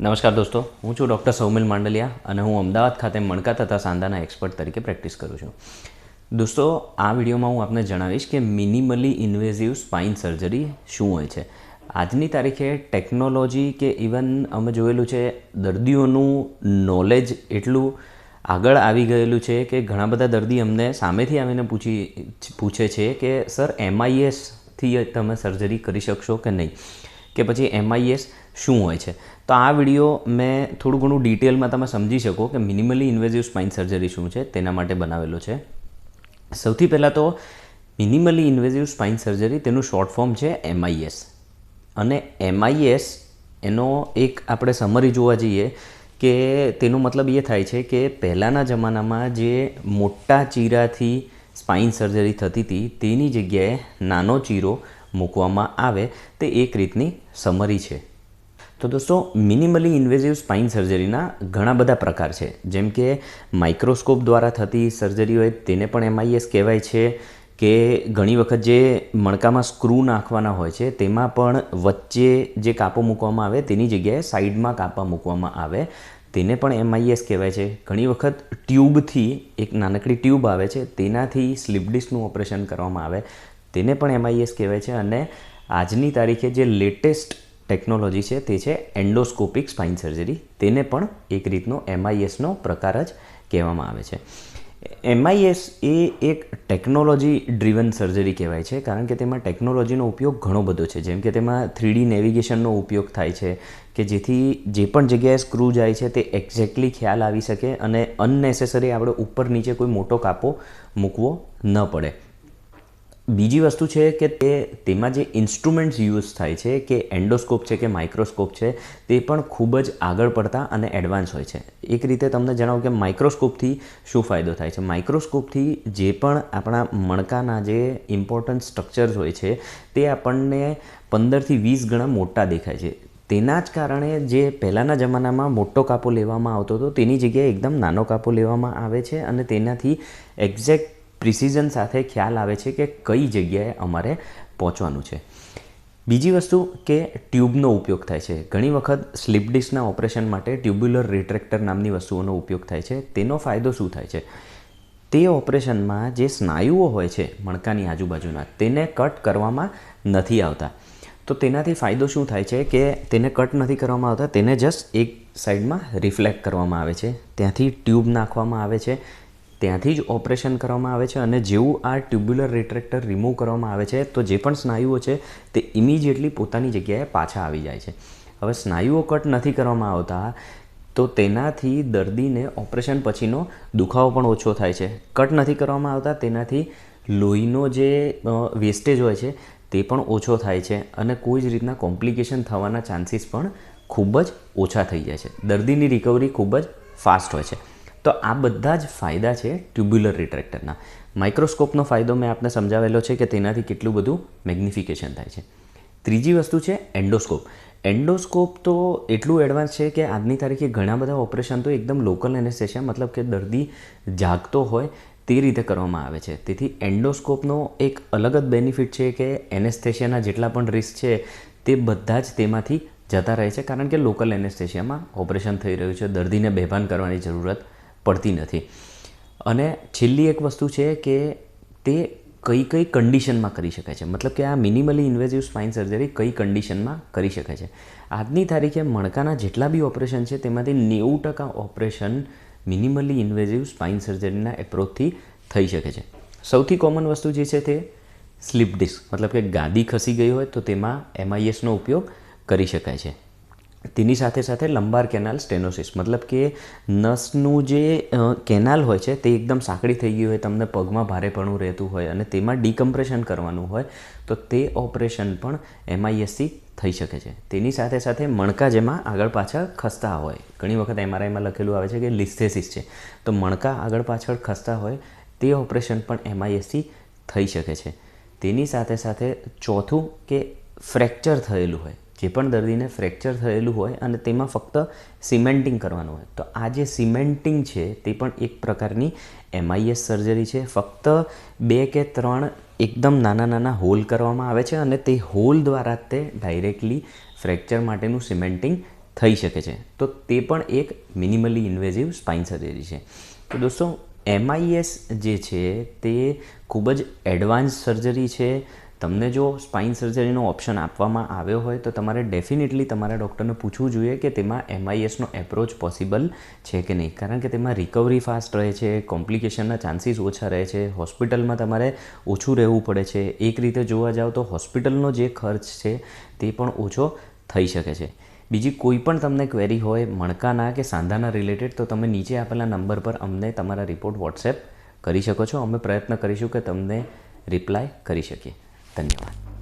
નમસ્કાર દોસ્તો, હું છું ડૉક્ટર સૌમિલ માંડલિયા અને હું અમદાવાદ ખાતે મણકા તથા સાંધાના એક્સપર્ટ તરીકે પ્રેક્ટિસ કરું છું. દોસ્તો, આ વિડીયોમાં હું આપને જણાવીશ કે મિનિમલી ઇન્વેઝિવ સ્પાઇન સર્જરી શું હોય છે. આજની તારીખે ટેકનોલોજી કે ઇવન અમે જોયેલું છે, દર્દીઓનું નોલેજ એટલું આગળ આવી ગયેલું છે કે ઘણા બધા દર્દી અમને સામેથી આવીને પૂછી, પૂછે છે કે, સર એમઆઈએસથી તમે સર્જરી કરી શકશો કે નહીં? કે પછી એમઆઈએસ શું હોય છે. તો આ વીડિયો મેં થોડું ઘણું ડિટેલમાં તમે સમજી શકો કે મિનિમલી ઇન્વેઝિવ સ્પાઇન સર્જરી શું છે, તેના માટે બનાવેલો છે. સૌથી પહેલાં તો મિનિમલી ઇન્વેઝિવ સ્પાઇન સર્જરી તેનું શોર્ટ ફોર્મ છે એમઆઈએસ. અને એમઆઈએસ એનો એક આપણે સમરી જોવા જઈએ કે તેનો મતલબ એ થાય છે કે પહેલાંના જમાનામાં જે મોટા ચીરાથી સ્પાઇન સર્જરી થતી હતી, તેની જગ્યાએ નાનો ચીરો મૂકવામાં આવે તે એક રીતની સમરી છે. તો દોસ્તો મિનિમલી ઇન્વેઝિવ સ્પાઇન સર્જરીના ઘણા બધા પ્રકાર છે. જેમ કે માઇક્રોસ્કોપ દ્વારા થતી સર્જરી હોય, તેને પણ એમઆઈએસ કહેવાય છે કે ઘણી વખત જે મણકામાં સ્ક્રૂ નાખવાના હોય છે, તેમાં પણ વચ્ચે જે કાપો મૂકવામાં આવે, તેની જગ્યાએ સાઈડમાં કાપા મૂકવામાં આવે. તેને પણ એમઆઈએસ કહેવાય છે. ઘણી વખત ટ્યુબથી એક નાનકડી ટ્યુબ આવે છે, તેનાથી સ્લીપ ડિસ્કનું ઓપરેશન કરવામાં આવે. તેને પણ એમઆઈએસ કહેવાય છે. અને આજની તારીખે જે લેટેસ્ટ ટેકનોલોજી છે, તે છે એન્ડોસ્કોપિક સ્પાઇન સર્જરી. તેને પણ એક રીતનો એમઆઈએસનો પ્રકાર જ કહેવામાં આવે છે. એમઆઈએસ એ એક ટેકનોલોજી ડ્રીવન સર્જરી કહેવાય છે, કારણ કે તેમાં ટેકનોલોજીનો ઉપયોગ ઘણો બધો છે. જેમ કે તેમાં થ્રીડી નેવિગેશનનો ઉપયોગ થાય છે, કે જેથી જે પણ જગ્યાએ સ્ક્રૂ જાય છે તે એક્ઝેક્ટલી ખ્યાલ આવી શકે અને અનનેસેસરી આપણે ઉપર નીચે કોઈ મોટો કાપો મૂકવો ન પડે. બીજી વસ્તુ છે કે તે તેમાં જે ઇન્સ્ટ્રુમેન્ટ્સ યુઝ થાય છે, કે એન્ડોસ્કોપ છે, કે માઇક્રોસ્કોપ છે, તે પણ ખૂબ જ આગળ પડતા અને એડવાન્સ હોય છે. એક રીતે તમને જણાવું કે માઇક્રોસ્કોપથી શું ફાયદો થાય છે? માઇક્રોસ્કોપથી જે પણ આપણા મણકાના જે ઇમ્પોર્ટન્ટ સ્ટ્રક્ચર્સ હોય છે, તે આપણને પંદરથી વીસ ગણા મોટા દેખાય છે. તેના જ કારણે જે પહેલાંના જમાનામાં મોટો કાપો લેવામાં આવતો હતો, તેની જગ્યાએ એકદમ નાનો કાપો લેવામાં આવે છે અને તેનાથી એક્ઝેક્ટ પ્રિસિઝન સાથે ખ્યાલ આવે છે કે કઈ જગ્યાએ અમારે પહોંચવાનું છે. બીજી વસ્તુ કે ટ્યુબનો ઉપયોગ થાય છે. ઘણી વખત સ્લીપ ડિસ્કના ઓપરેશન માટે ટ્યુબ્યુલર રિટ્રેક્ટર નામની વસ્તુઓનો ઉપયોગ થાય છે. તેનો ફાયદો શું થાય છે? તે ઓપરેશનમાં જે સ્નાયુઓ હોય છે મણકાની આજુબાજુના, તેને કટ કરવામાં નથી આવતા. તો તેનાથી ફાયદો શું થાય છે કે તેને કટ નથી કરવામાં આવતા, તેને જસ્ટ એક સાઈડમાં રિફ્લેક્ટ કરવામાં આવે છે. ત્યાંથી ટ્યુબ નાખવામાં આવે છે. ત્યાંથી જ ઓપરેશન કરવામાં આવે છે અને જેવું આ ટ્યુબ્યુલર રિટ્રેક્ટર રિમૂવ કરવામાં આવે છે, તો જે પણ સ્નાયુઓ છે તે ઇમિડિયેટલી પોતાની જગ્યાએ પાછા આવી જાય છે. હવે સ્નાયુઓ કટ નથી કરવામાં આવતા, તો તેનાથી દર્દીને ઓપરેશન પછીનો દુખાવો પણ ઓછો થાય છે. કટ નથી કરવામાં આવતા, તેનાથી લોહીનો જે વેસ્ટેજ હોય છે તે પણ ઓછો થાય છે અને કોઈ જ રીતના કોમ્પ્લિકેશન થવાના ચાન્સીસ પણ ખૂબ જ ઓછા થઈ જાય છે. દર્દીની રિકવરી ખૂબ જ ફાસ્ટ હોય છે. તો આ બધા જ ફાયદા છે ટ્યુબ્યુલર રિટ્રેક્ટરના. માઇક્રોસ્કોપનો ફાયદો મેં આપને સમજાવેલો છે કે તેનાથી કેટલું બધું મેગ્નિફિકેશન થાય છે. ત્રીજી વસ્તુ છે એન્ડોસ્કોપ. એન્ડોસ્કોપ તો એટલું એડવાન્સ છે કે આજની તારીખે ઘણા બધા ઓપરેશન તો એકદમ લોકલ એનેસ્થેશિયા મતલબ કે દર્દી જાગતો હોય તે રીતે કરવામાં આવે છે. તેથી એન્ડોસ્કોપનો એક અલગ જ બેનિફિટ છે કે એનેસ્થેશિયાના જેટલા પણ રિસ્ક છે તે બધા જ તેમાંથી જતા રહે છે. કારણ કે લોકલ એનેસ્થેશિયામાં ઓપરેશન થઈ રહ્યું છે. દર્દીને બેભાન કરવાની જરૂરત પડતી નથી. અને છેલ્લી એક વસ્તુ છે કે તે કઈ કઈ કન્ડિશનમાં કરી શકાય છે. મતલબ કે આ મિનિમલી ઇન્વેઝિવ સ્પાઇન સર્જરી કઈ કન્ડિશનમાં કરી શકાય છે. આજની તારીખે મણકાના જેટલા બી ઓપરેશન છે, તેમાંથી નેવું ટકા ઓપરેશન મિનિમલી ઇન્વેઝિવ સ્પાઇન સર્જરીના એપ્રોચથી થઈ શકે છે. સૌથી કોમન વસ્તુ જે છે તે સ્લીપ ડિસ્ક મતલબ કે ગાદી ખસી ગઈ હોય તો તેમાં એમઆઈએસનો ઉપયોગ કરી શકાય છે. તેની સાથે સાથે લંબાર કેનાલ સ્ટેનોસિસ. મતલબ કે નસનું જે કેનાલ હોય છે, તે એકદમ સાંકડી થઈ ગઈ હોય, તમને પગમાં ભારેપણું રહેતું હોય અને તેમાં ડિકમ્પ્રેશન કરવાનું હોય, તો તે ઓપરેશન પણ એમઆઈએસથી થઈ શકે છે. તેની સાથે સાથે મણકા જેમાં આગળ પાછળ ખસતા હોય. ઘણી વખત એમઆરઆઈમાં લખેલું આવે છે કે લિસ્થેસિસ છે. તો મણકા આગળ પાછળ ખસતા હોય, તે ઓપરેશન પણ એમઆઈએસથી થઈ શકે છે. તેની સાથે સાથે ચોથું કે ફ્રેક્ચર થયેલું હોય. જે પણ દર્દીને ફ્રેક્ચર થયેલું હોય અને તેમાં ફક્ત સિમેન્ટિંગ કરવાનું હોય. તો આ જે સિમેન્ટિંગ છે તે પણ એક પ્રકારની એમઆઈએસ સર્જરી છે. ફક્ત બે કે ત્રણ એકદમ નાના નાના હોલ કરવામાં આવે છે અને તે હોલ દ્વારા તે ડાયરેક્ટલી ફ્રેક્ચર માટેનું સિમેન્ટિંગ થઈ શકે છે. તો તે પણ એક મિનિમલી ઇન્વેઝિવ સ્પાઇન સર્જરી છે. તો દોસ્તો એમઆઈએસ જે છે તે ખૂબ જ એડવાન્સ સર્જરી છે. તમને જો સ્પાઇન સર્જરીનો ઓપ્શન આપવામાં આવ્યો હોય તો તમારે ડેફિનેટલી તમારા ડૉક્ટરને પૂછવું જોઈએ કે તેમાં એમઆઈએસનો એપ્રોચ પોસિબલ છે કે નહીં. કારણ કે તેમાં રિકવરી ફાસ્ટ રહે છે કોમ્પ્લિકેશનના ચાન્સીસ ઓછા રહે છે હોસ્પિટલમાં તમારે ઓછું રહેવું પડે છે. એક રીતે જોવા જાઓ તો હોસ્પિટલનો જે ખર્ચ છે તે પણ ઓછો થઈ શકે છે. બીજી કોઈ પણ તમને ક્વેરી હોય, મણકાના કે સાંધાના રિલેટેડ તો તમે નીચે આપેલા નંબર પર અમને તમારા રિપોર્ટ વોટ્સએપ કરી શકો છો. અમે પ્રયત્ન કરીશું કે તમને રિપ્લાય કરી શકીએ. 等你玩。